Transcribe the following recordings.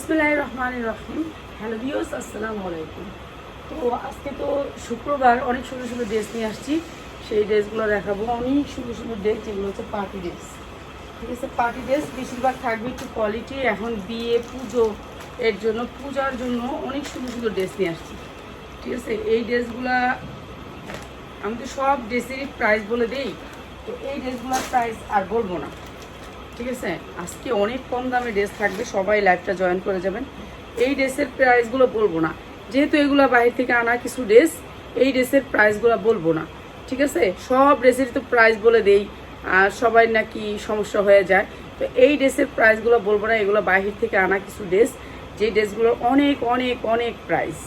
বিসমিল্লাহ রহমান রহিম। Hello views আসসালামু আলাইকুম। তো আজকে তো শুক্রবার, অনেক সুন্দর সুন্দর ড্রেস নিয়ে আসছি। সেই ড্রেসগুলো দেখাবো। অনেক সুন্দর সুন্দর ড্রেস যেগুলো হচ্ছে পার্টি ড্রেস ঠিক আছে পার্টি ড্রেস বেশিরভাগ থাকবে একটু কোয়ালিটি এখন বিয়ে, পুজো এর জন্য, পূজার জন্য অনেক সুন্দর সুন্দর ড্রেস নিয়ে আসছি। ঠিক আছে, এই ড্রেসগুলা আমি তো সব ড্রেসেরই প্রাইস বলে দেই। তো এই ড্রেসগুলোর প্রাইস আর বলব না। ঠিক আছে? আজকে অনেক কম দামে ড্রেস থাকবে, সবাই লাইভটা জয়েন করে যাবেন। এই ড্রেসের প্রাইসগুলো বলব না। যেহেতু এগুলো বাইরে থেকে আনা কিছু ড্রেস এই ড্রেসের প্রাইসগুলো বলব না। ঠিক আছে? সব ড্রেসেরই তো প্রাইস বলে দেই, আর সবাই নাকি সমস্যা হয়ে যায়। তো এই ড্রেসের প্রাইসগুলো বলব না, এগুলো বাহির থেকে আনা কিছু ড্রেস যে ড্রেসগুলোর অনেক অনেক অনেক প্রাইস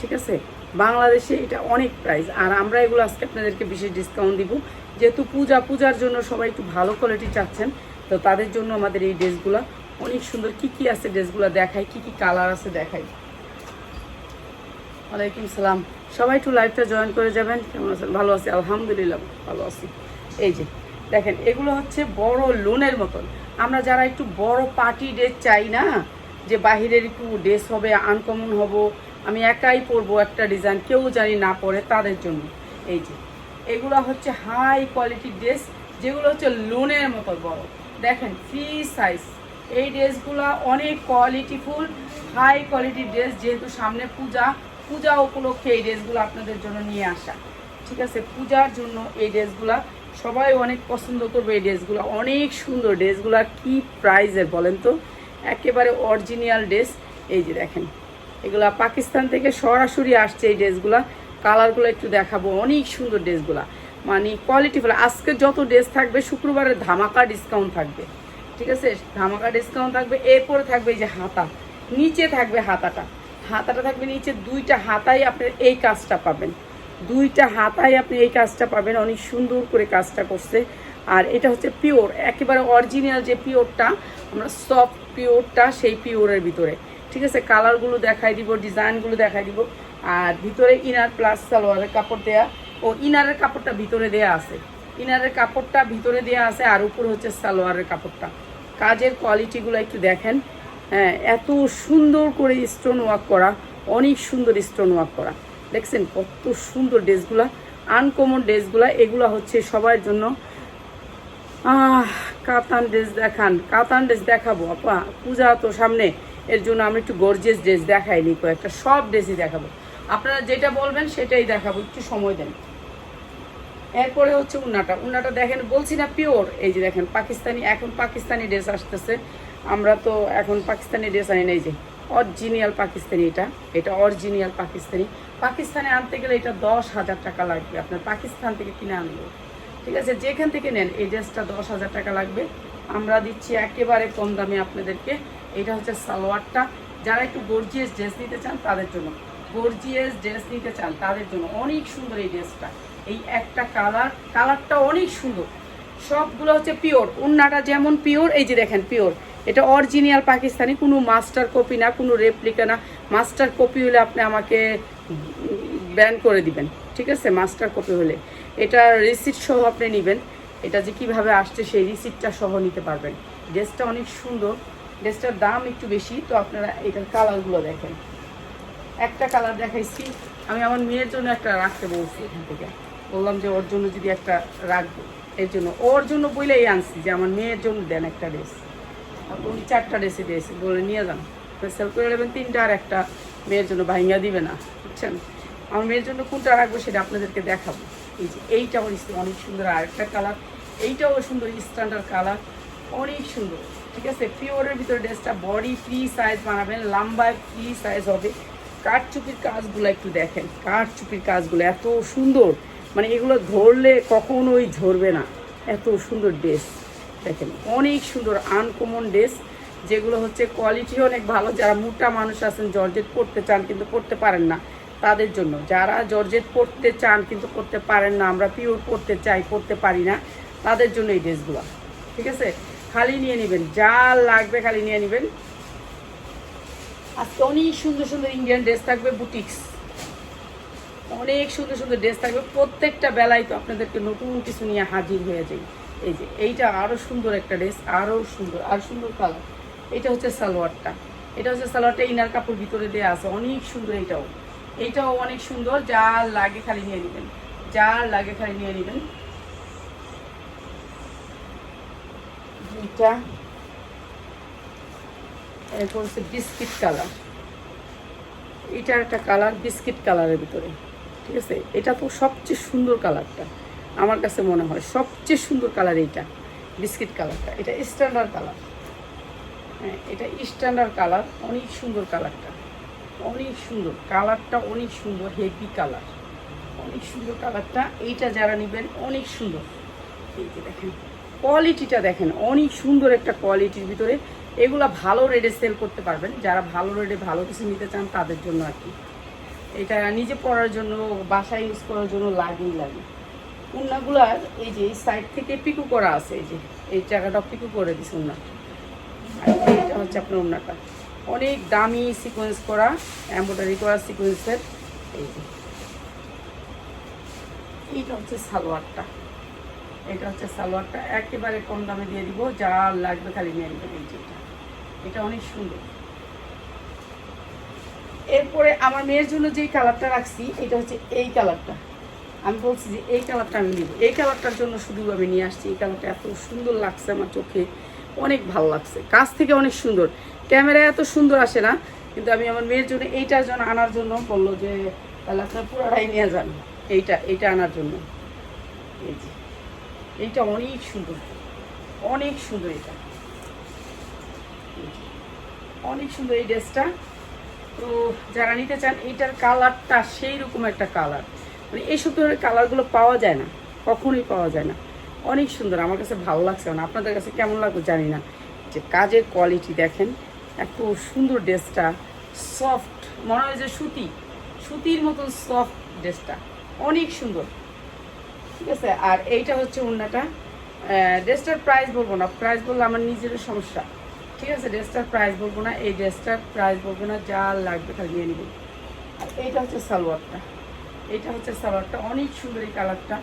ঠিক আছে? বাংলাদেশে এটা অনেক প্রাইস আর আমরা এগুলো আজকে আপনাদেরকে বিশেষ ডিসকাউন্ট দিব। যেহেতু পূজা, পূজার জন্য সবাই একটু ভালো কোয়ালিটি চাচ্ছেন তো তাদের জন্য আমাদের এই ড্রেসগুলো, অনেক সুন্দর। কি কি আছে ড্রেসগুলো দেখাই? কি কি কালার আছে দেখাই? ওয়ালাইকুম সালাম। সবাই একটু লাইভটা জয়েন করে যাবেন। কেমন আছেন? ভালো আছি, আলহামদুলিল্লাহ, ভালো আছি। এই যে, দেখেন, এগুলো হচ্ছে বড় লোনের মতন। আমরা যারা একটু বড় পার্টি ড্রেস চাই না, যে বাহিরের একটু ড্রেস হবে আনকমন হব, আমি একাই পরবো একটা ডিজাইন কেউ জানি না পরে তাদের জন্য। এই যে, এগুলো হচ্ছে হাই কোয়ালিটির ড্রেস যেগুলো হচ্ছে লোনের মতো বড়। দেখেন ফ্রি সাইজ এই ড্রেসগুলো অনেক কোয়ালিটিফুল হাই কোয়ালিটির ড্রেস যেহেতু সামনে পূজা। পূজা উপলক্ষে এই ড্রেসগুলো আপনাদের জন্য নিয়ে আসা। ঠিক আছে, পূজার জন্য এই ড্রেসগুলো সবাই অনেক পছন্দ করবে এই ড্রেসগুলো অনেক সুন্দর ড্রেসগুলো কি প্রাইজের বলেন তো? একেবারে অরিজিনাল ড্রেস এই যে দেখেন, এগুলা পাকিস্তান থেকে সরাসরি আসছে এই ড্রেসগুলা কালারগুলো একটু দেখাবো। অনেক সুন্দর ড্রেসগুলা মানে কোয়ালিটি কোয়ালিটিফুল আজকে যত ড্রেস থাকবে, শুক্রবারের ধামাকা ডিসকাউন্ট থাকবে। ঠিক আছে? ধামাকা ডিসকাউন্ট থাকবে, এরপরে থাকবে এই যে হাতা। নিচে থাকবে হাতাটা। হাতাটা থাকবে নিচে, দুইটা হাতাই আপনার এই কাজটা পাবেন। দুইটা হাতায় আপনি এই কাজটা পাবেন। অনেক সুন্দর করে কাজটা করছে। আর এটা হচ্ছে পিওর একেবারে অরিজিনাল যে পিওরটা আমরা সফট পিওরটা সেই পিওরের ভিতরে। ঠিক আছে? কালারগুলো দেখাই দিব ডিজাইনগুলো দেখাই দিব। আর ভিতরে ইনার প্লাস সালোয়ারের কাপড় দেয়া। ও ইনারের কাপড়টা ভিতরে দেয়া আছে। ইনারের কাপড়টা ভিতরে দেয়া আছে আর উপর হচ্ছে সালোয়ারের কাপড়টা। কাজের কোয়ালিটিগুলো একটু দেখেন। হ্যাঁ এত সুন্দর করে স্টোন ওয়ার্ক করা, অনেক সুন্দর স্টোন ওয়ার্ক করা। দেখছেন কত সুন্দর ড্রেসগুলা, আনকমন ড্রেসগুলা, এগুলো হচ্ছে সবার জন্য। কাতান ড্রেস দেখান, কাতান ড্রেস দেখাবো। আপা, পূজা তো সামনে, এর জন্য আমি একটু গর্জিয়াস ড্রেস দেখাইনি কয়েকটা, সব ড্রেসই দেখাবো। আপনারা যেটা বলবেন সেটাই দেখাবো, একটু সময় দেন। এরপরে হচ্ছে উন্নাটা উন্নাটা দেখেন, বলছি না পিওর এই যে দেখেন, পাকিস্তানি, এখন পাকিস্তানি ড্রেস আসতেছে। আমরা তো এখন পাকিস্তানি ড্রেস আনি না এই যে। অরিজিনাল পাকিস্তানি এটা। এটা অরিজিনাল পাকিস্তানি। পাকিস্তানে আনতে গেলে এটা দশ হাজার টাকা লাগবে। আপনার পাকিস্তান থেকে কিনে আনলো। ঠিক আছে, যেখান থেকে নেন, এই ড্রেসটা দশ হাজার টাকা লাগবে। আমরা দিচ্ছি একেবারে কম দামে আপনাদেরকে। এটা হচ্ছে সালোয়ারটা। যারা একটু গর্জিয়াস ড্রেস নিতে চান, তাদের জন্য। গর্জিয়াস ড্রেস নিতে চান, তাদের জন্য অনেক সুন্দর এই ড্রেসটা এই একটা কালার কালারটা অনেক সুন্দর। সবগুলো হচ্ছে পিওর উন্নাটা যেমন পিওর এই যে দেখেন পিওর এটা অরিজিনাল পাকিস্তানি, কোনো মাস্টার কপি না, কোনো রেপ্লিকা না। মাস্টার কপি হলে আপনি আমাকে ব্যান করে দিবেন, ঠিক আছে? মাস্টার কপি হলে। এটা রিসিট সহ আপনি নেবেন। এটা যে কীভাবে আসছে সেই রিসিটটা সহ নিতে পারবেন। ড্রেসটা অনেক সুন্দর। ড্রেসটার দাম একটু বেশি, তো আপনারা এটার কালারগুলো দেখেন। একটা কালার দেখাইছি। আমি আমার মেয়ের জন্য একটা রাখতে বলছি এখান থেকে। বললাম যে ওর জন্য যদি একটা রাখব, এর জন্য। ওর জন্য বইলেই আনছি যে আমার মেয়ের জন্য দেন একটা ড্রেস উনি চারটা ড্রেসে দিয়েছে, বলে নিয়ে যান। সেল করে নেবেন, তিনটা আর একটা মেয়ের জন্য ভাইঙ্গা দিবে না, বুঝছেন? আমার মেয়ের জন্য কোনটা রাখব সেটা আপনাদেরকে দেখাবো। এই যে এইটা এইটাও অনেক সুন্দর আর একটা কালার এইটাও সুন্দর স্ট্যান্ডার্ড কালার অনেক সুন্দর, ঠিক আছে? পিওরের ভিতরে ড্রেসটা বডি ফ্রি সাইজ বানাবেন, লম্বায় ফ্রি সাইজ হবে। কাঠচুপির কাজগুলো একটু দেখেন। কাঠচুপির কাজগুলো এত সুন্দর। মানে এগুলো ধরলে কখনোই ঝরবে না। এত সুন্দর ড্রেস। দেখেন, অনেক সুন্দর আনকমন ড্রেস, যেগুলো হচ্ছে কোয়ালিটি অনেক ভালো। যারা মোটা মানুষ আছেন, জর্জেট পড়তে চান কিন্তু পড়তে পারেন না তাদের জন্য। যারা জর্জেট পড়তে চান কিন্তু পড়তে পারেন না, আমরা পিওর পড়তে চাই পড়তে পারি না, তাদের জন্য এই ড্রেসগুলো। ঠিক আছে? খালি নিয়ে নেবেন। যা লাগবে খালি নিয়ে নেবেন। আজকে অনেক সুন্দর সুন্দর ইন্ডিয়ান ড্রেস থাকবে বুটিক্স অনেক সুন্দর সুন্দর ড্রেস থাকবে। প্রত্যেকটা বেলায় তো আপনাদেরকে নতুন কিছু নিয়ে হাজির হয়ে যাই। এই যে, এইটা আরও সুন্দর একটা ড্রেস আরও সুন্দর, আর সুন্দর কালার এটা হচ্ছে সালোয়ারটা। এটা হচ্ছে সালোয়ারটা ইনার কাপড় ভিতরে দেওয়া আছে। অনেক সুন্দর এইটাও এইটাও অনেক সুন্দর। যার লাগে খালি নিয়ে নেবেন। যার লাগে খালি নিয়ে নেবেন। এটা এরপর হচ্ছে বিস্কিট কালার। এটার একটা কালার বিস্কিট কালারের ভিতরে, ঠিক আছে? এটা তো সবচেয়ে সুন্দর কালারটা, আমার কাছে মনে হয়। সবচেয়ে সুন্দর কালার এইটা, বিস্কিট কালারটা। এটা স্ট্যান্ডার্ড কালার। হ্যাঁ এটা স্ট্যান্ডার্ড কালার, অনেক সুন্দর কালারটা। অনেক সুন্দর। কালারটা অনেক সুন্দর হেভি কালার। অনেক সুন্দর কালারটা। এইটা যারা নেবেন, অনেক সুন্দর। এই দেখেন কোয়ালিটিটা দেখেন, অনেক সুন্দর একটা কোয়ালিটির ভিতরে এগুলা ভালো রেটে সেল করতে পারবেন। যারা ভালো রেটে ভালো কিছু নিতে চান তাদের জন্য আর কি। এটা নিজে পরার জন্য, বাসায় ইউজ করার জন্য লাগেই লাগে। উন্নাগুলার এই যে এই সাইড থেকে পিকু করা আছে, এই যে এই জায়গাটা পিকু করে দিছে উন্না। এটা হচ্ছে আপনার উন্নাটা। অনেক দামি সিকোয়েন্স করা এম্ব্রয়ডারি করা সিকোয়েন্সের এই যে। এইটা হচ্ছে সালোয়ারটা। এটা হচ্ছে সালোয়ারটা। একেবারে কম দামে দিয়ে দিব। যা লাগবে খালি নিয়ে নেবেন এই যে এটা। অনেক সুন্দর। এরপরে আমার মেয়ের জন্য যেই কালারটা রাখছি, এটা হচ্ছে এই কালারটা। আমি বলছি যে এই কালারটা আমি নিব। এই কালারটার জন্য শুধু আমি নিয়ে আসছি। এই কালারটা এত সুন্দর লাগছে আমার চোখে। অনেক ভালো লাগছে। কাছ থেকে অনেক সুন্দর। ক্যামেরায় এত সুন্দর আসে না, কিন্তু আমি আমার মেয়ের জন্য এইটার জন্য আনার জন্য বলল যে, তাহলে আপনার পুরাটাই নিয়ে যান। এইটা এইটা আনার জন্য। এই যে, এইটা অনেক সুন্দর। অনেক সুন্দর এটা। অনেক সুন্দর এই ড্রেসটা। তো যারা নিতে চান, এইটার কালারটা সেই রকম একটা কালার। মানে এইসব ধরনের কালারগুলো পাওয়া যায় না, কখনোই পাওয়া যায় না। অনেক সুন্দর, আমার কাছে ভালো লাগছে না। আপনাদের কাছে কেমন লাগবে জানি না। যে কাজের কোয়ালিটি দেখেন, এত সুন্দর ড্রেসটা সফট মনে হয় যে সুতি, সুতির মতন সফট ড্রেসটা। অনেক সুন্দর। ঠিক আছে? আর এইটা হচ্ছে উন্নাটা ড্রেসটার প্রাইস বলব না প্রাইস বললে আমার নিজেরও সমস্যা। ঠিক আছে ড্রেসটার প্রাইস বলব না, এই ড্রেসটার প্রাইস বলব না, যা লাগবে খালি নিয়ে নিবি। আর এইটা হচ্ছে সালোয়ারটা। এইটা হচ্ছে সালোয়ারটা। অনেক সুন্দর এই কালারটা।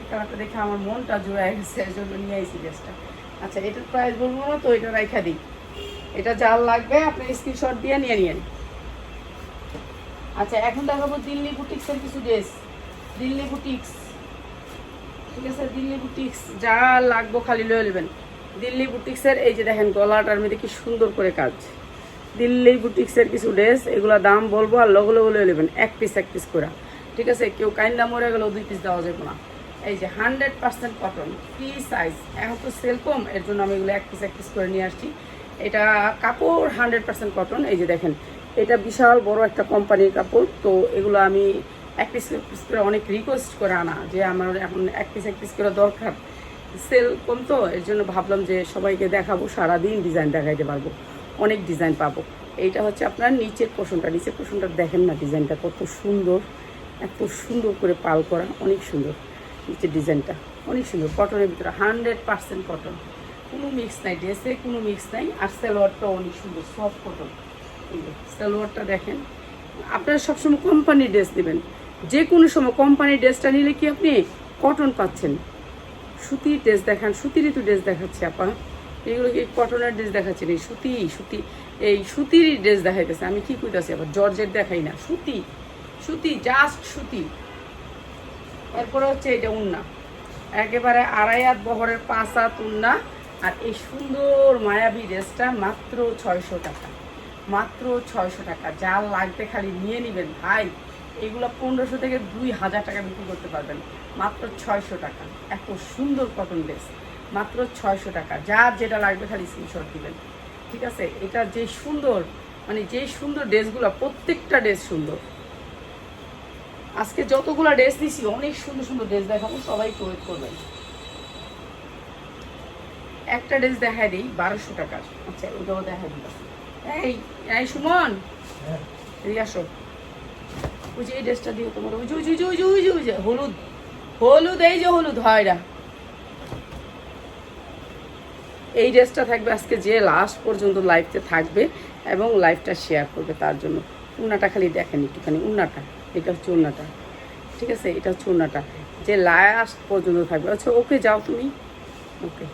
এই কালারটা দেখে আমার মনটা জোড়া গেছে এর জন্য নিয়ে আইসি ড্রেসটা আচ্ছা এটার প্রাইস বলব না তো, এটা রাইখা দিই। এটা যা লাগবে, আপনি স্ক্রিনশট দিয়ে নিয়ে নিন আচ্ছা এখন দেখাবো দিল্লি বুটিক্সের কিছু ড্রেস দিল্লি বুটিক্স ঠিক আছে, দিল্লি বুটিক্স যা লাগবো খালি লয়ে নেবেন। দিল্লি বুটিক্সের, এই যে দেখেন গলাটার মধ্যে কি সুন্দর করে কাজ। দিল্লি বুটিক্সের কিছু ড্রেস, এগুলো দাম বলব আর লগে লগে নেবেন, এক পিস এক পিস করে। ঠিক আছে, কেউ কাইন্দা মরে গেলেও দুই পিস দেওয়া যাবে না। এই যে hundred percent cotton free size এখন তো সেল কম, এর জন্য আমি এগুলো এক পিস এক পিস করে নিয়ে আসছি। এটা কাপড় হান্ড্রেড পার্সেন্ট কটন এই যে দেখেন, এটা বিশাল বড় একটা কোম্পানির কাপড়, তো এগুলো আমি এক পিস এক পিস করে অনেক রিকোয়েস্ট করে আনা, যে আমার এখন এক পিস এক পিস করে দরকার। সেল কম তো, এর জন্য ভাবলাম যে সবাইকে দেখাবো, সারাদিন ডিজাইন দেখাইতে পারব, অনেক ডিজাইন পাবো। এইটা হচ্ছে আপনার নিচের পোষণটা নিচের পোষণটা দেখেন না ডিজাইনটা কত সুন্দর, এত সুন্দর করে পাল করা, অনেক সুন্দর নিচের ডিজাইনটা অনেক সুন্দর। কটনের ভিতরে হান্ড্রেড পার্সেন্ট কটন কোনো মিক্স নাই ড্রেসে কোনো মিক্স নাই, আর সালোয়ারটাও অনেক সুন্দর সফট কটন সালোয়ারটা দেখেন, আপনারা সবসময় কোম্পানির ড্রেস নেবেন। যে কোনো সময় কোম্পানির ড্রেসটা নিলে কি আপনি কটন পাচ্ছেন? সুতির ড্রেস দেখান সুতিরই তো ড্রেস দেখাচ্ছে আপা। এগুলো কি কটনের ড্রেস দেখাচ্ছে এই সুতি সুতি, এই সুতিরই ড্রেস দেখাইতেছে। আমি কি কইতাছি আবার জর্জের দেখাই না, সুতি সুতি জাস্ট সুতি। এরপরে হচ্ছে এটা উন্না। একেবারে আড়াই হাত বহরের পাঁচ হাত উন্না। আর এই সুন্দর মায়াবী ড্রেসটা মাত্র ছয়শো টাকা। মাত্র ছয়শো টাকা। যা লাগবে খালি নিয়ে নেবেন। ভাই, এগুলো পনেরোশো থেকে দুই হাজার টাকা বিক্রি করতে পারবেন। মাত্র ছয়শো টাকা। এত সুন্দর কটন ড্রেস মাত্র ছয়শো টাকা। যার যেটা লাগবে খালি স্ক্রিনশট দিবেন। ঠিক আছে? এটা যে সুন্দর মানে যে সুন্দর ড্রেসগুলো প্রত্যেকটা ড্রেস সুন্দর। আজকে যতগুলো ড্রেস দিছি অনেক সুন্দর সুন্দর ড্রেস দেখাবো সবাই ওয়েট করবেন। একটা ড্রেস দেখাই দিই বারোশো টাকার। আচ্ছা ওটাও দেখাই দিই এই এই সুমন! এদিকে আসো। ওই যে এই ড্রেসটা দিও তোমার। ওই যে ওই যে ওই যে ওই যে ওই যে ওই যে হলুদ। হলুদ, এই যে হলুদ হয়রা এই ড্রেসটা থাকবে আজকে যে লাস্ট পর্যন্ত লাইফতে থাকবে এবং লাইফটা শেয়ার করবে তার জন্য। উন্নাটা খালি দেখেন একটুখানি, উন্নাটা, এটা হচ্ছে উন্নাটা, ঠিক আছে? এটা হচ্ছে উন্নাটা। যে লাস্ট পর্যন্ত থাকবে। আচ্ছা ওকে যাও তুমি। ওকে।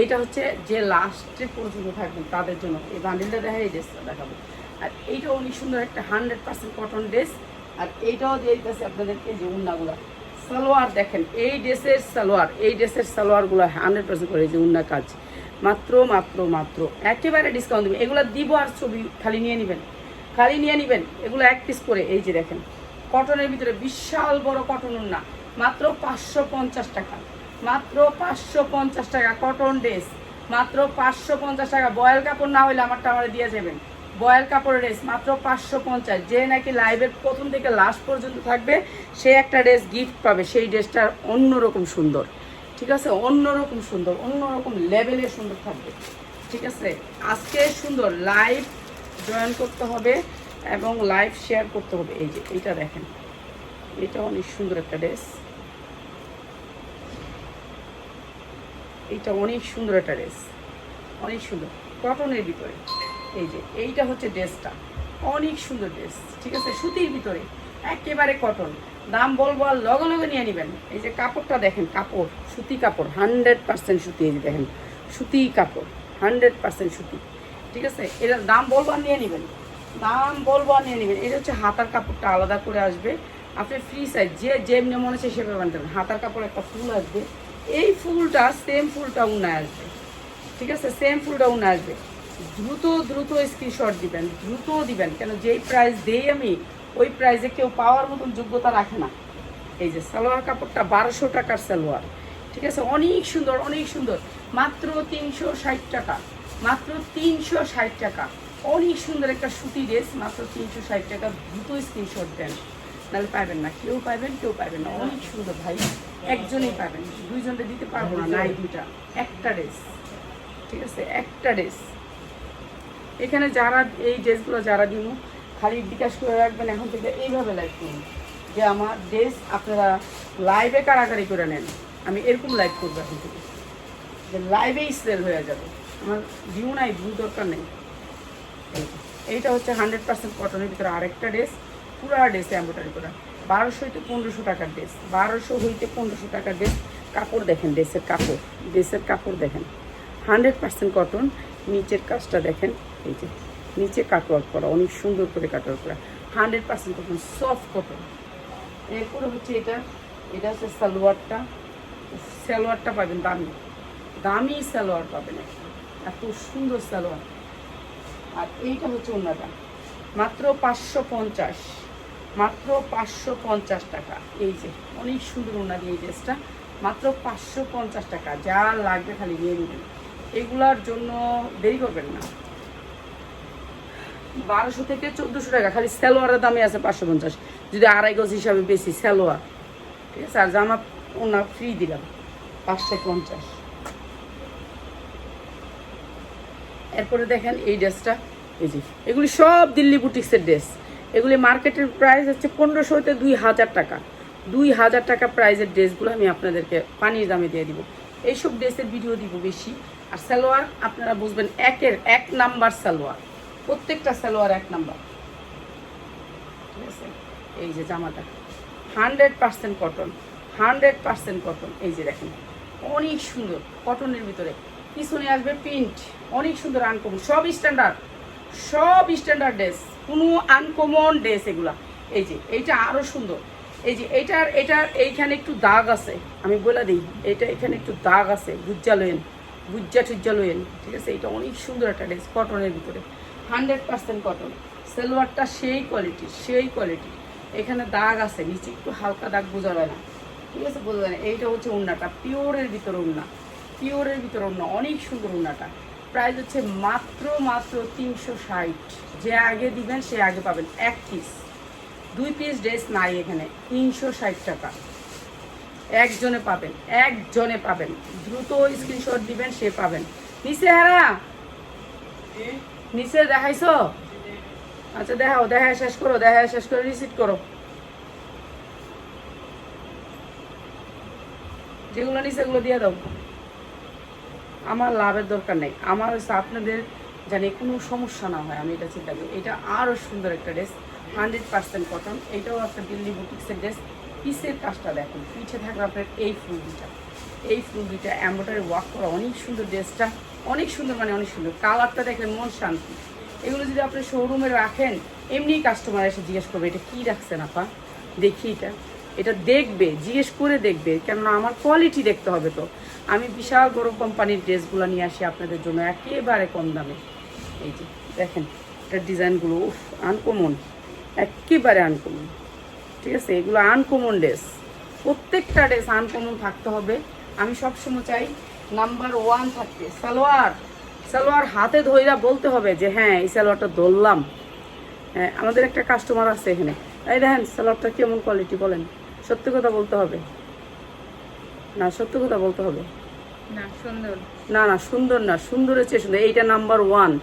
এইটা হচ্ছে যে লাস্টে পর্যন্ত থাকবেন তাদের জন্য। এই বান্ডিলটা দেখা এই ড্রেসটা দেখাবো। আর এইটা অনেক সুন্দর একটা হান্ড্রেড পার্সেন্ট কটন ড্রেস আর এইটাও দিয়ে দিতেছে আপনাদেরকে যে উন্নাগুলা। সালোয়ার দেখেন, এই ড্রেসের সালোয়ার, এই ড্রেসের সালোয়ারগুলো হান্ড্রেড পার্সেন্ট করে যে উন্না কাজ। মাত্র মাত্র মাত্র, একেবারে ডিসকাউন্ট দেবেন। এগুলো দিব আর ছবি খালি নিয়ে নেবেন, খালি নিয়ে নেবেন। এগুলো এক পিস করে, এই যে দেখেন কটনের ভিতরে বিশাল বড় কটন উন্না, মাত্র পাঁচশো পঞ্চাশ টাকা, মাত্র পাঁচশো পঞ্চাশ টাকা কটন ড্রেস মাত্র পাঁচশো পঞ্চাশ টাকা। বয়েল কাপড় না হলে আমারটা আমার দিয়ে যাবেন। বয়েল কাপড়ের ড্রেস মাত্র পাঁচশো পঞ্চাশ। যে নাকি লাইভের প্রথম থেকে লাস্ট পর্যন্ত থাকবে, সে একটা ড্রেস গিফট পাবে। সেই ড্রেসটার অন্যরকম সুন্দর। ঠিক আছে? অন্যরকম সুন্দর, অন্যরকম লেভেলে সুন্দর থাকবে। ঠিক আছে? আজকে সুন্দর লাইভ জয়েন করতে হবে এবং লাইভ শেয়ার করতে হবে। এই যে, এইটা দেখেন। এটা অনেক সুন্দর একটা ড্রেস এটা অনেক সুন্দর একটা ড্রেস অনেক সুন্দর। কটনের ভিতরে। এই যে, এইটা হচ্ছে ড্রেসটা। অনেক সুন্দর ড্রেস, ঠিক আছে? সুতির ভিতরে, একেবারে কটন দাম বলব আর লগে লগে নিয়ে নেবেন। এই যে কাপড়টা দেখেন, কাপড়, সুতি কাপড়, হান্ড্রেড পার্সেন্ট সুতি, এই যে দেখেন, সুতি কাপড়, হান্ড্রেড পার্সেন্ট সুতি, ঠিক আছে? এটার দাম বলব আর নিয়ে নেবেন। দাম বলব আর নিয়ে নেবেন। এটা হচ্ছে হাতার কাপড়টা আলাদা করে আসবে। আপনি ফ্রি সাইজ যে যেমনি মনে হচ্ছে সেভাবে বানাতে পারেন হাতার কাপড় একটা ফুল আসবে। এই ফুলটা সেম ফুলটা উনায় আসবে। ঠিক আছে? সেম ফুলটা উনে আসবে। দ্রুত দ্রুত স্ক্রিনশট দিবেন, দ্রুত দিবেন। কেন যেই প্রাইস দেই আমি, ওই প্রাইসে কেউ পাওয়ার মতন যোগ্যতা রাখে না। এই যে সালোয়ার কাপড়টা বারোশো টাকার সালোয়ার, ঠিক আছে? অনেক সুন্দর অনেক সুন্দর। মাত্র তিনশো ষাট টাকা, মাত্র তিনশো ষাট টাকা। অনেক সুন্দর একটা সুতি ড্রেস মাত্র তিনশো ষাট টাকা। দ্রুত স্ক্রিনশট দেন। নাহলে পাবেন না। কেউ পাবেন কেউ পাবেন না। অনেক সুন্দর ভাই। একজনেই পাবেন। দুইজনকে দিতে পারব না নাই দুইটা। একটা ড্রেস ঠিক আছে? একটা ড্রেস এখানে যারা এই ড্রেসগুলো যারা দিব খালি বিকাশ করে রাখবেন এখন থেকে এইভাবে লাইভ করুন। যে আমার ড্রেস আপনারা লাইভে কারাকারি করে নেন। আমি এরকম লাইভ করব এখন থেকে। যে লাইভেই সেল হয়ে যাবে। আমার ভিউ নাই ভিউ দরকার নেই। এইটা হচ্ছে হান্ড্রেড পার্সেন্ট কটনের ভিতরে আরেকটা ড্রেস পুরো ড্রেস এম্ব্রয়ডারি করা। বারোশো হইতে পনেরোশো টাকার ড্রেস বারোশো হইতে পনেরোশো টাকার ড্রেস কাপড় দেখেন ড্রেসের কাপড়। ড্রেসের কাপড় দেখেন। হান্ড্রেড পার্সেন্ট কটন নিচের কাজটা দেখেন। এই যে, নিচে কাটওয়ার্ক করা, অনেক সুন্দর করে কাটওয়ার্ক করা। Hundred percent cotton soft cotton এরপরে হচ্ছে এটা এটা হচ্ছে সালোয়ারটা। সালোয়ারটা পাবেন দামি। দামি সালোয়ার পাবেন এত সুন্দর সালোয়ার। আর এইটা হচ্ছে ওনাটা মাত্র পাঁচশো পঞ্চাশ। মাত্র পাঁচশো পঞ্চাশ টাকা। এই যে, অনেক সুন্দর ওনার এই ড্রেসটা। মাত্র পাঁচশো পঞ্চাশ টাকা। যা লাগবে খালি নিয়ে নেবেন। এগুলার জন্য দেরি করবেন না। বারোশো থেকে চোদ্দোশো টাকা, খালি সালোয়ারের দামে আছে পাঁচশো পঞ্চাশ। যদি আড়াই গজ হিসাবে বেশি, সালোয়ার। ঠিক আছে? আর জামা ওনা ফ্রি দিলাম, পাঁচশো পঞ্চাশ। এরপরে দেখেন এই ড্রেসটা, এই যে, এগুলি সব দিল্লি বুটিক্সের ড্রেস। এগুলি মার্কেটের প্রাইস হচ্ছে পনেরোশো হতে দুই হাজার টাকা। দুই হাজার টাকা প্রাইসের ড্রেসগুলো আমি আপনাদেরকে পানির দামে দিয়ে দিব। এইসব ড্রেসের ভিডিও দিব বেশি। আর সালোয়ার, আপনারা বুঝবেন, একের এক নাম্বার সালোয়ার। প্রত্যেকটা সালোয়ার এক নাম্বার। ঠিক আছে? এই যে জামাটা। Hundred percent cotton. Hundred percent cotton. এই যে দেখেন, অনেক সুন্দর কটনের ভিতরে। পিছনে আসবে প্রিন্ট। অনেক সুন্দর আনকমন সব স্ট্যান্ডার্ড সব স্ট্যান্ডার্ড ড্রেস কোনো আনকমন ড্রেস এগুলা। এই যে, এইটা আরও সুন্দর। এই যে, এইটার এটার এইখানে একটু দাগ আছে। আমি বলে দিই এটা এখানে একটু দাগ আছে। গুজ্জা লোয়েন গুজ্জা টুজ্জা লয়েন ঠিক আছে? এটা অনেক সুন্দর একটা ড্রেস কটনের ভিতরে। Hundred percent cotton. সালোয়ারটা সেই কোয়ালিটি সেই কোয়ালিটি এখানে দাগ আছে, নিচে একটু হালকা দাগ বোঝা যায় না। ঠিক আছে, বোঝা যায় না। এইটা হচ্ছে উন্নাটা, পিওরের ভিতরে উন্না। পিওরের ভিতরে উন্না, অনেক সুন্দর উন্নাটা। প্রাইস হচ্ছে মাত্র মাত্র তিনশো ষাট। যে আগে দিবেন, সে আগে পাবেন। এক পিস দুই পিস ড্রেস নাই এখানে, তিনশো ষাট টাকা। একজনে পাবেন একজনে পাবেন। দ্রুত স্ক্রিনশট দিবেন, সে পাবেন। নিচে হারা! নিচে দেখাইছো? আচ্ছা দেখাও দেখা শেষ করো দেখা শেষ করে রিসিট করো। যেগুলো নিচে এগুলো দিয়ে দাও। আমার লাভের দরকার নেই। আমার হচ্ছে আপনাদের জানি কোনো সমস্যা না হয়, আমি এটা চিন্তা করি। এটা আরও সুন্দর একটা ড্রেস হান্ড্রেড পার্সেন্ট কটন এটাও একটা দিল্লি বুটিক্সের ড্রেস পিসের কাজটা দেখুন, পিঠে থাকবে আপনার এই ফুল দুটা এই ফুল দুইটা এম্বোটারি ওয়ার্ক করা অনেক সুন্দর ড্রেসটা, অনেক সুন্দর মানে অনেক সুন্দর। কালারটা দেখেন মন শান্তি। এগুলো যদি আপনি শোরুমে রাখেন, এমনি কাস্টমার এসে জিজ্ঞেস করবে, এটা কী রাখছেন আপা? দেখি এটা। এটা দেখবে, জিজ্ঞেস করে দেখবে, কেননা আমার কোয়ালিটি দেখতে হবে তো। আমি বিশাল বড় কোম্পানির ড্রেসগুলো নিয়ে আসি আপনাদের জন্য, একেবারে কম দামে। এই যে, দেখেন এটার ডিজাইনগুলো, উফ আনকমন একেবারে আনকমন ঠিক আছে? এগুলো আনকমন ড্রেস। প্রত্যেকটা ড্রেস আনকমন থাকতে হবে। আমি সবসময় চাই নাম্বার ওয়ান থাকতে। সালোয়ার সালোয়ার হাতে ধইরা বলতে হবে যে হ্যাঁ এই সালোয়ারটা ধরলাম। হ্যাঁ আমাদের একটা কাস্টমার আছে এখানে। এই দেখেন সালোয়ারটা কেমন কোয়ালিটি বলেন? সত্যি কথা বলতে হবে? না সত্যি কথা বলতে হবে? না সুন্দর। না না সুন্দর না সুন্দরের চেয়ে সুন্দর। এইটা নাম্বার ওয়ান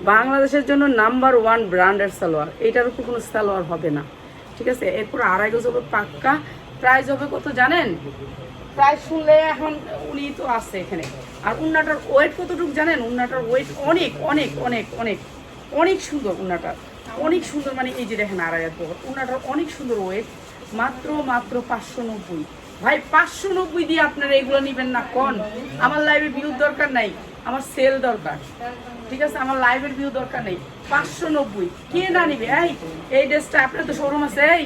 বাংলাদেশের জন্য নাম্বার ওয়ান ব্র্যান্ডের সালোয়ার। এইটার উপর কোনো সালোয়ার হবে না। ঠিক আছে? এরপর আড়াই গজ হবে পাক্কা। প্রাইস হবে কত জানেন? প্রাইস শুনলে এখন উনি তো আছে এখানে। আর উন্নাটার ওয়েট কতটুকু জানেন? উন্নাটার ওয়েট অনেক অনেক অনেক অনেক অনেক সুন্দর উন্নাটার অনেক সুন্দর মানে এই যে দেখেন আড়াই হাত বহর উন্নাটার অনেক সুন্দর ওয়েট মাত্র মাত্র পাঁচশো নব্বই। ভাই, পাঁচশো নব্বই দিয়ে আপনারা এগুলো নেবেন না, কন? আমার লাইভে ভিউ দরকার নাই, আমার সেল দরকার। ঠিক আছে, আমার লাইভের ভিউ দরকার নেই। পাঁচশো নব্বই, কে না নিবে? এই এই ড্রেসটা আপনার তো শোরুম আছে, এই।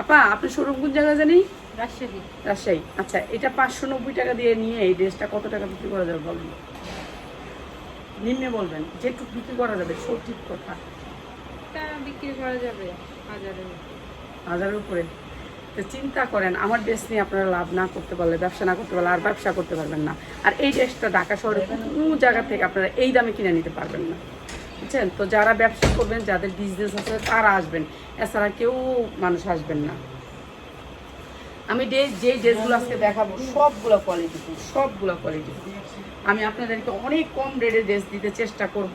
আপা, আপনার শোরুম কোন জায়গায় জানি? রাজশাহী। রাজশাহী। আচ্ছা এটা পাঁচশো নব্বই টাকা দিয়ে নিয়ে এই ড্রেসটা কত টাকা বিক্রি করা যাবে বলুন? নিম্নে বলবেন যেটুকু বিক্রি করা যাবে সঠিক কথা। বিক্রি করা যাবে হাজারে হাজারের উপরে। তো চিন্তা করেন আমার ড্রেস নিয়ে আপনারা লাভ না করতে পারলে ব্যবসা না করতে পারলে আর ব্যবসা করতে পারবেন না। আর এই ড্রেসটা ঢাকা শহরে কোনো জায়গা থেকে আপনারা এই দামে কিনে নিতে পারবেন না। বুঝছেন? তো যারা ব্যবসা করবেন যাদের বিজনেস আছে তারা আসবেন। এছাড়া কেউ মানুষ আসবেন না। আমি যে ড্রেসগুলো আজকে দেখাবো, সবগুলো কোয়ালিটি সবগুলো কোয়ালিটি আমি আপনাদেরকে অনেক কম রেটে ড্রেস দিতে চেষ্টা করব।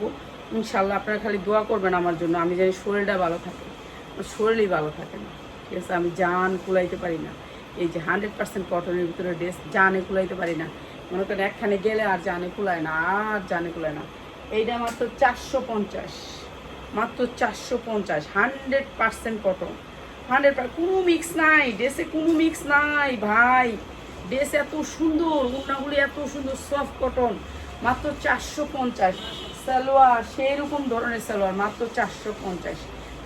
ইনশাল্লাহ আপনারা খালি দোয়া করবেন আমার জন্য, আমি জানি শরীরটা ভালো থাকে। আমার শরীরই ভালো থাকে না। ঠিক আছে, আমি জান কুলাইতে পারি না। এই যে হান্ড্রেড পার্সেন্ট কটনের ভিতরে ড্রেস জানে কুলাইতে পারি না। মনে করেন একখানে গেলে আর জানে কুলায় না, আর জানে কুলায় না। এইটা মাত্র চারশো পঞ্চাশ। মাত্র চারশো পঞ্চাশ হান্ড্রেড পার্সেন্ট কটন হান্ড্রেড কোনো মিক্স নাই ড্রেসে কোনো মিক্স নাই ভাই। ড্রেস এত সুন্দর, উন্নাগুলি এত সুন্দর সফট কটন মাত্র চারশো পঞ্চাশ। সালোয়ার সেই রকম ধরনের সালোয়ার, মাত্র চারশো পঞ্চাশ।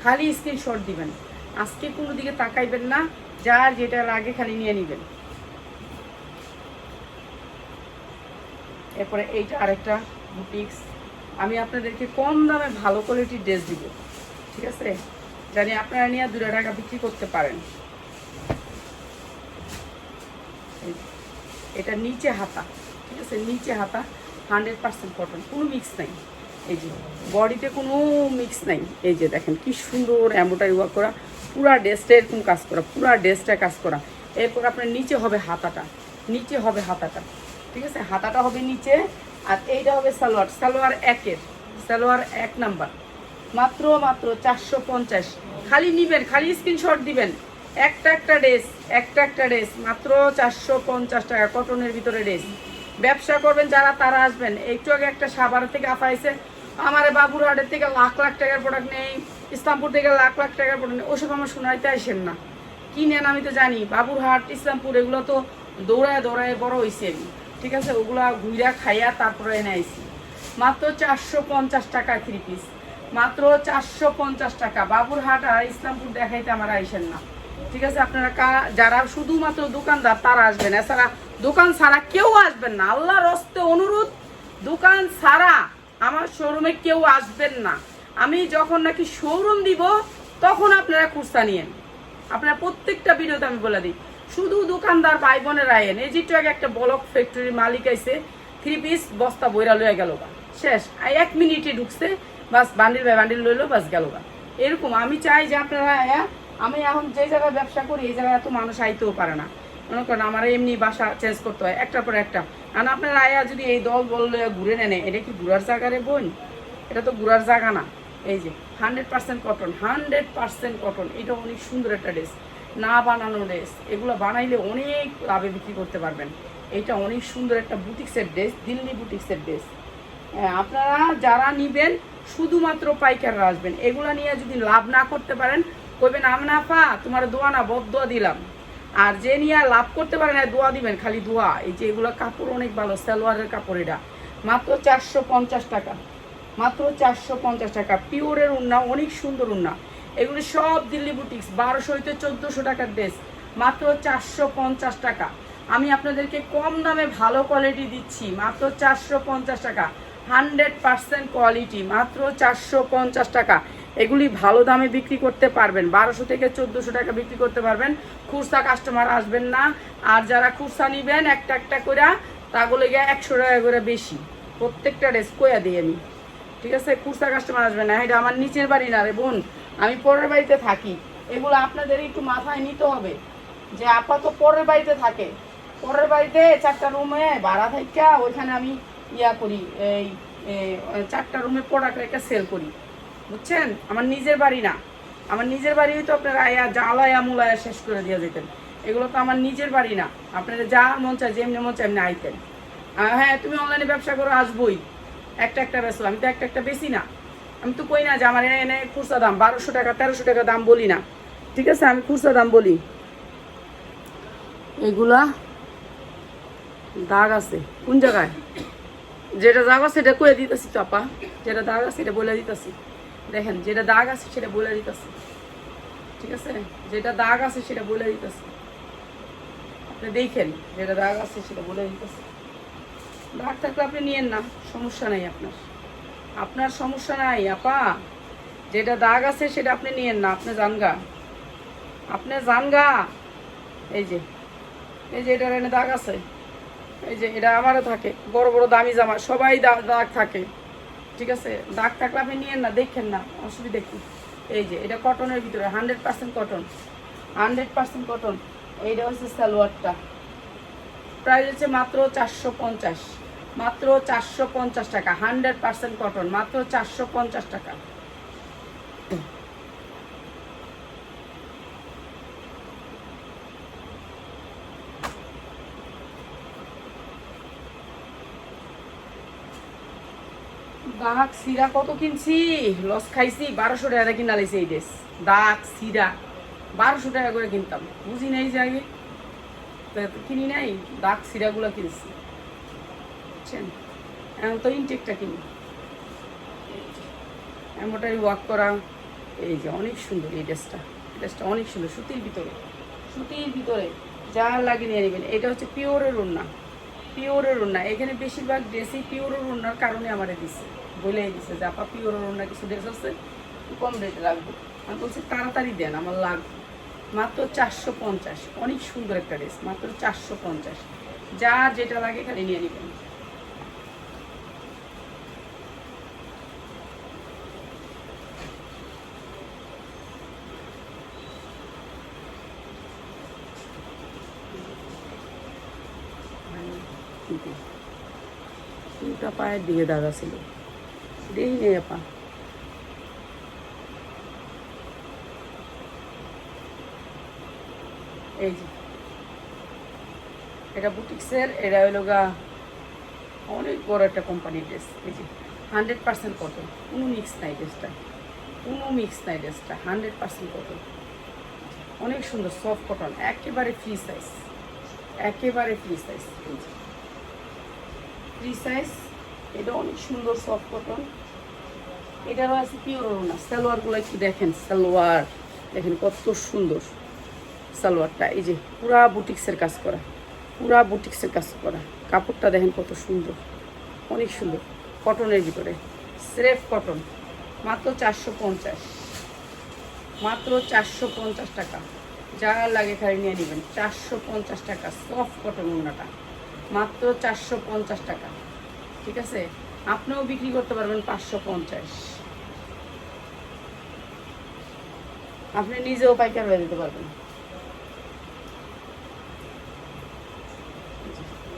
খালি স্ক্রিনশট দিবেন। আজকে কোনো দিকে তাকাইবেন না, যার যেটা লাগে খালি নিয়ে নেবেন। এরপরে এইটা আরেকটা বুটিক্স আমি আপনাদেরকে কম দামে ভালো কোয়ালিটির ড্রেস দিব। ঠিক আছে? জানি আপনারা নিয়ে দু টাকা বিক্রি করতে পারেন। এটা নিচে হাতা, ঠিক আছে? নিচে হাতা হান্ড্রেড পার্সেন্ট কটন কোনো মিক্স নাই। এই যে বডিতে কোনো মিক্স নাই। এই যে দেখেন, কি সুন্দর এম্বোটারি ওয়ার্ক করা, পুরা ড্রেসটা এরকম কাজ করা, পুরা ড্রেসটা কাজ করা। এরপর আপনার নিচে হবে হাতাটা, নিচে হবে হাতাটা, ঠিক আছে? হাতাটা হবে নিচে, আর এইটা হবে সালোয়ার সালোয়ার একের, সালোয়ার এক নাম্বার। মাত্র মাত্র চারশো পঞ্চাশ। খালি নিবেন, খালি স্ক্রিনশট দিবেন। একটা একটা ড্রেস, একটা একটা ড্রেস, মাত্র চারশো পঞ্চাশ টাকা কটনের ভিতরে ড্রেস। ব্যবসা করবেন যারা, তারা আসবেন। একটু আগে একটা সাভার থেকে আপাইছে আমার বাবুরহাটের থেকে লাখ লাখ টাকার প্রোডাক্ট নেই। ইসলামপুর থেকে লাখ লাখ টাকার প্রোডাক্ট নেই। ওসব আমার শোনাইতে আসেন না। কি নেন আমি তো জানি। বাবুরহাট, ইসলামপুর, এগুলো তো দৌড়ায় দৌড়ায় বড় হয়েছে আমি ঠিক আছে? ওগুলা ঘুইরা খাইয়া তারপরে এনে আইছি। মাত্র চারশো পঞ্চাশ টাকা থ্রি পিস মাত্র চারশো পঞ্চাশ টাকা। বাবুরহাট আর ইসলামপুর দেখাইতে আমার আইসেন না। ঠিক আছে, আপনারা যারা শুধুমাত্র দোকানদার, তারা আসবেন। এছাড়া দোকান ছাড়া কেউ আসবেন না। আল্লাহর হস্তে অনুরোধ, দোকান ছাড়া আমার শোরুমে কেউ আসবেন না। আমি যখন নাকি শোরুম দিব, তখন আপনারা খুচরা নিয়েন। আপনারা প্রত্যেকটা ভিডিওতে আমি বলে দিই, শুধু দোকানদার ভাই বোনের আয়েন। এই যেটু আগে একটা ব্লক ফ্যাক্টরির মালিক আইছে থ্রি পিস বস্তা বইরা লইয়া গেল শেষ, এক মিনিটে ঢুকছে। বাস বান্ডিল বাই বান্ডিল লইলো বাস গেল গা। এরকম আমি চাই যে আপনারা আয়া আমি এখন যে জায়গায় ব্যবসা করি এই জায়গায় এত মানুষ আইতেও পারে না। মনে করেন আমার এমনি বাসা চেঞ্জ করতে হয় একটার পর একটা। কারণ আপনারা আয়া যদি এই দল বল ঘুরে নেন এটা কি ঘুরার জায়গা রে বোন? এটা তো ঘুরার জায়গা না। এই যে hundred percent cotton hundred percent cotton এটা অনেক সুন্দর একটা ড্রেস না বানানো ড্রেস এগুলো বানাইলে অনেক লাভে বিক্রি করতে পারবেন। এটা অনেক সুন্দর একটা বুটিক্সের ড্রেস দিল্লি বুটিক্সের ড্রেস হ্যাঁ, আপনারা যারা নিবেন শুধুমাত্র পাইকাররা আসবেন। এগুলা নিয়ে যদি লাভ না করতে পারেন, কইবেন আমনাফা তোমার দোয়ানা বদ্ধ দিলাম। আর যে নিয়ে লাভ করতে পারেন না, দোয়া দিবেন, খালি দোয়া। এই যে এগুলো কাপড় অনেক ভালো, সালোয়ারের কাপড় এটা। মাত্র চারশো পঞ্চাশ টাকা। মাত্র চারশো পঞ্চাশ টাকা। পিওরের উন্না, অনেক সুন্দর উন্না। এগুলি সব দিল্লি বুটিক্স, বারোশো হইতে চোদ্দোশো টাকার ড্রেস। মাত্র চারশো পঞ্চাশ টাকা। আমি আপনাদেরকে কম দামে ভালো কোয়ালিটি দিচ্ছি। মাত্র চারশো পঞ্চাশ টাকা। হান্ড্রেড পার্সেন্ট কোয়ালিটি, মাত্র চারশো পঞ্চাশ টাকা। এগুলি ভালো দামে বিক্রি করতে পারবেন। বারোশো থেকে চোদ্দোশো টাকা বিক্রি করতে পারবেন। খুচরা কাস্টমার আসবেন না। আর যারা খুচরা নিবেন, একটা একটা করে তাগুলো গিয়ে একশো টাকা করে বেশি। প্রত্যেকটা ড্রেস কয়া দিই আমি ঠিক আছে? খুচরা কাস্টমার আসবেন না। এটা আমার নিচের বাড়ি না রে বোন। আমি পরের বাড়িতে থাকি। এগুলো আপনাদের একটু মাথায় নিতে হবে যে আপা তো পরের বাড়িতে থাকে। পরের বাড়িতে চারটা রুমে ভাড়া থাকা ওইখানে আমি ইয়া করি, এই চারটা রুমে প্রোডাক্ট রেখে সেল করি। বুঝছেন? আমার নিজের বাড়ি না। আমার নিজের বাড়ি তো আপনারা আয়া জ্বালায়া মুলায়া শেষ করে দিয়ে যেতেন। এগুলো তো আমার নিজের বাড়ি না। আপনারা যা মন চায়, যেমনি মন চায়, এমনি আইতেন। হ্যাঁ তুমি অনলাইনে ব্যবসা করো, আসবোই। একটা একটা বেসো আমি তো একটা একটা বেশি না। আমি তো কই না যে আমার এনে এনে খুচরা দাম, বারোশো টাকা, তেরোশো টাকা দাম বলি না। ঠিক আছে? আমি খুচরা দাম বলি। এগুলা দাগ আছে। কোন জায়গায়? যেটা দাগ আছে সেটা কয়ে দিতেছি তো আপা। যেটা দাগ আছে সেটা বলে দিতেছি। দেখেন, যেটা দাগ আছে সেটা বলে দিতেছি। ঠিক আছে? যেটা দাগ আছে সেটা বলে দিতেছি। আপনি দেখেন, যেটা দাগ আছে সেটা বলে দিতেছি। দাগ থাকলে আপনি নিয়েন না, সমস্যা নাই আপনার। আপনার সমস্যা নাই, আপা। যেটা দাগ আছে সেটা আপনি নিয়েন না, আপনি জানগা। আপনি জানগা। এই যে এই যে এটার এনে দাগ আছে। এই যে এটা আমারও থাকে, বড় বড় দামি জামা, সবাই দাগ থাকে। ঠিক আছে? দাগ থাকলে আপনি নিয়েন না, দেখেন না, অসুবিধা কি? এই যে, এটা কটনের ভিতরে hundred percent cotton hundred percent cotton এইটা হচ্ছে সালোয়ারটা। প্রাইস হচ্ছে মাত্র চারশো পঞ্চাশ। মাত্র চারশো পঞ্চাশ টাকা হান্ড্রেড পার্সেন্ট কটন মাত্র চারশো পঞ্চাশ টাকা। দাগ সিরা কত কিনছি? লস খাইছি, বারোশো টাকা কিনা লাইছে এই ড্রেস দাগ, সিরা, বারোশো টাকা করে কিনতাম। বুঝি নাই যে আগে। কিনি নাই, দাগ, সিরাগুলো কিনছি। বুঝছেন? এখন তো ইনটেকটা কিনি। এমনটাই ওয়াক করা, এই যে অনেক সুন্দর এই ড্রেসটা এই ড্রেসটা অনেক সুন্দর, সুতির ভিতরে। সুতির ভিতরে, যা লাগিয়ে নিয়ে নেবেন। এটা হচ্ছে পিওরের ওড়না। পিওরের ওড়না। এখানে বেশিরভাগ ড্রেসই পিওরের ওড়নার কারণে আমার দিচ্ছে বলে দিচ্ছে যে, আপা পিওরের ওড়না কিছু ড্রেস আছে কম রেটে রাখব আমি বলছি, তাড়াতাড়ি দেন, আমার লাগবে। মাত্র চারশো পঞ্চাশ, অনেক সুন্দর একটা ড্রেস, মাত্র চারশো পঞ্চাশ। যা যেটা লাগে খালি নিয়ে নেবেন। দুটা। পায়ের দিকে দাদা ছিল দেখি নেই আপা এই যে এটা বুটিক্সের এটা হইল গা অনেক বড় একটা কোম্পানির ড্রেস এই যে হান্ড্রেড পার্সেন্ট কটন কোনো মিক্স নাই ড্রেসটা কোনো মিক্স নাই ড্রেসটা হান্ড্রেড পার্সেন্ট কটন অনেক সুন্দর সফট কটন একেবারে ফ্রি সাইজ একেবারে ফ্রি সাইজ এই যে ফ্রি সাইজ এটা অনেক সুন্দর সফট কটন এটারও আছে পিওর না সালোয়ারগুলো একটু দেখেন, সালোয়ার। দেখেন কত সুন্দর সালোয়ারটা। এই যে পুরা বুটিক্সের কাজ করা, পুরা বুটিক্সের কাজ করা। কাপড়টা দেখেন কত সুন্দর, অনেক সুন্দর। কটনের ভিতরে, স্রেফ কটন মাত্র চারশো পঞ্চাশ। মাত্র চারশো পঞ্চাশ টাকা। যা লাগে খালি নিয়ে নেবেন। চারশো পঞ্চাশ টাকা সফট কটন ওনাটা মাত্র চারশো পঞ্চাশ টাকা। ঠিক আছে? আপনিও বিক্রি করতে পারবেন পাঁচশো পঞ্চাশ। আপনি নিজেও পাইকার হয়ে দিতে পারবেন।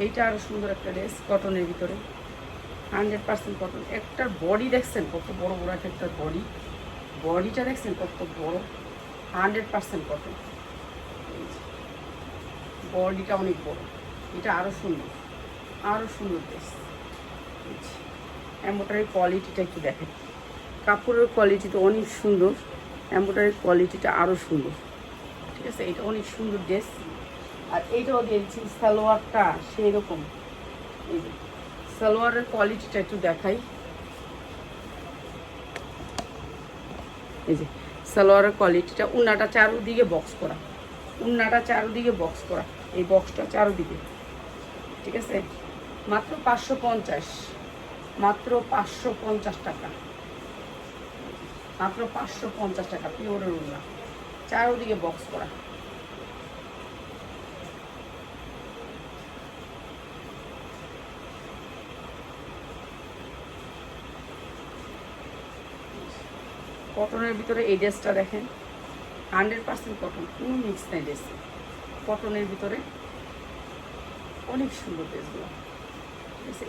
এইটা আরও সুন্দর একটা ড্রেস কটনের ভিতরে। হান্ড্রেড পার্সেন্ট কটন একটার বডি দেখছেন, কত বড় বড় এক একটা বডি বডিটা দেখছেন, কত বড়। হান্ড্রেড পার্সেন্ট কটন বডিটা অনেক বড়। এটা আরও সুন্দর। আরও সুন্দর ড্রেস এম্বোটারির কোয়ালিটিটা একটু দেখেন। কাপড়ের কোয়ালিটি তো অনেক সুন্দর এম্বোটারির কোয়ালিটিটা আরও সুন্দর। ঠিক আছে? এটা অনেক সুন্দর ড্রেস। আর এইটাও দিয়েছি সালোয়ারটা সেই রকম সালোয়ারের কোয়ালিটিটা একটু দেখাই। এই যে, সালোয়ারের কোয়ালিটিটা, উন্নাটা চারোদিকে বক্স করা। উন্নাটা চারোদিকে বক্স করা। এই বক্সটা চারোদিকে। ঠিক আছে? মাত্র পাঁচশো পঞ্চাশ। মাত্র পাঁচশো পঞ্চাশ টাকা। মাত্র পাঁচশো পঞ্চাশ টাকা পিওরের উন্না চারোদিকে বক্স করা। কটনের ভিতরে এই ড্রেসটা দেখেন। হান্ড্রেড পার্সেন্ট কটন, কোনো মিক্স নাই ড্রেস কটনের ভিতরে অনেক সুন্দর ড্রেসগুলো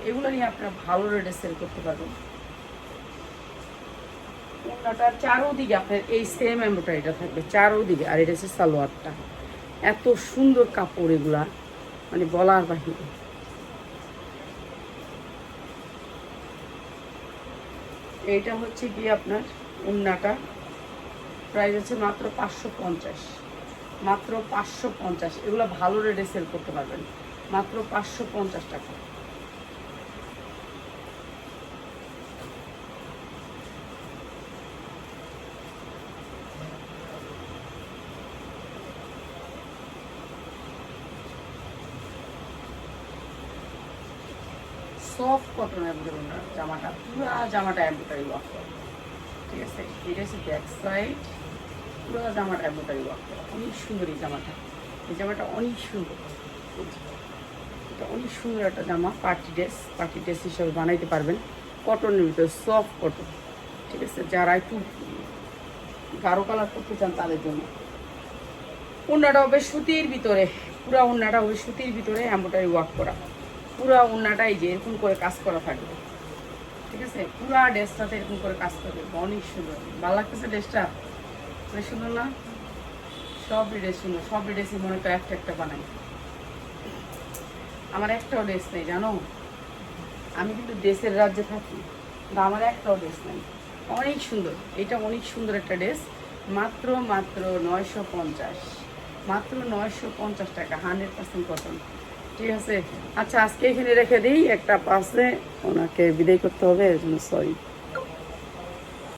এগুলো নিয়ে আপনারা ভালো রেটে সেল করতে পারবেন। ওনাটার চারোদিকে আপনার এই সেম এমব্রয়ডারিটা থাকবে, চারোদিকে। আর এটা হচ্ছে সালোয়ারটা। এত সুন্দর কাপড় এগুলা মানে বলার বাহিরে। এইটা হচ্ছে কি আপনার উন্নাটা। প্রাইস হচ্ছে মাত্র পাঁচশো পঞ্চাশ। মাত্র পাঁচশো পঞ্চাশ। এগুলো ভালো রেটে সেল করতে পারবেন। মাত্র পাঁচশো পঞ্চাশ টাকা। সফট কটনের ধরুন জামাটা পুরো জামাটা এমব্রয়ডারি ওয়ার্ক করা ঠিক আছে? এটা হচ্ছে ব্যাক সাইড পুরো জামাটা এমব্রয়ডারি ওয়ার্ক করা অনেক সুন্দর এই জামাটা। এই জামাটা অনেক সুন্দর। এটা অনেক সুন্দর একটা জামা পার্টি ড্রেস পার্টি ড্রেস হিসেবে বানাইতে পারবেন। কটনের ভিতরে সফট কটন ঠিক আছে? যারা একটু গাঢ় কালার করতে চান তাদের জন্য। উন্নাটা হবে সুতির ভিতরে। পুরা উন্নাটা হবে সুতির ভিতরে এমব্রয়ডারি ওয়ার্ক করা। পুরা উন্নাটাই যে এরকম করে কাজ করা থাকবে। ঠিক আছে? পুরা ড্রেসটাতে এরকম করে কাজ করবে। অনেক সুন্দর। ভালো লাগতেছে ড্রেসটা? অনেক সুন্দর না। সব ড্রেস সুন্দর। সব ড্রেসই মনে তো একটা একটা বানাই। আমার একটাও ড্রেস নেই, জানো? আমি কিন্তু ড্রেসের রাজ্যে থাকি, কিন্তু আমার একটাও ড্রেস নেই। অনেক সুন্দর। এটা অনেক সুন্দর একটা ড্রেস। মাত্র মাত্র নয়শো পঞ্চাশ। মাত্র নয়শো পঞ্চাশ টাকা। Hundred percent cotton. ঠিক আছে। আচ্ছা আজকে এখানে রেখে দিই, একটা পাশে ওনাকে বিদায় করতে হবে, এর জন্য সরি।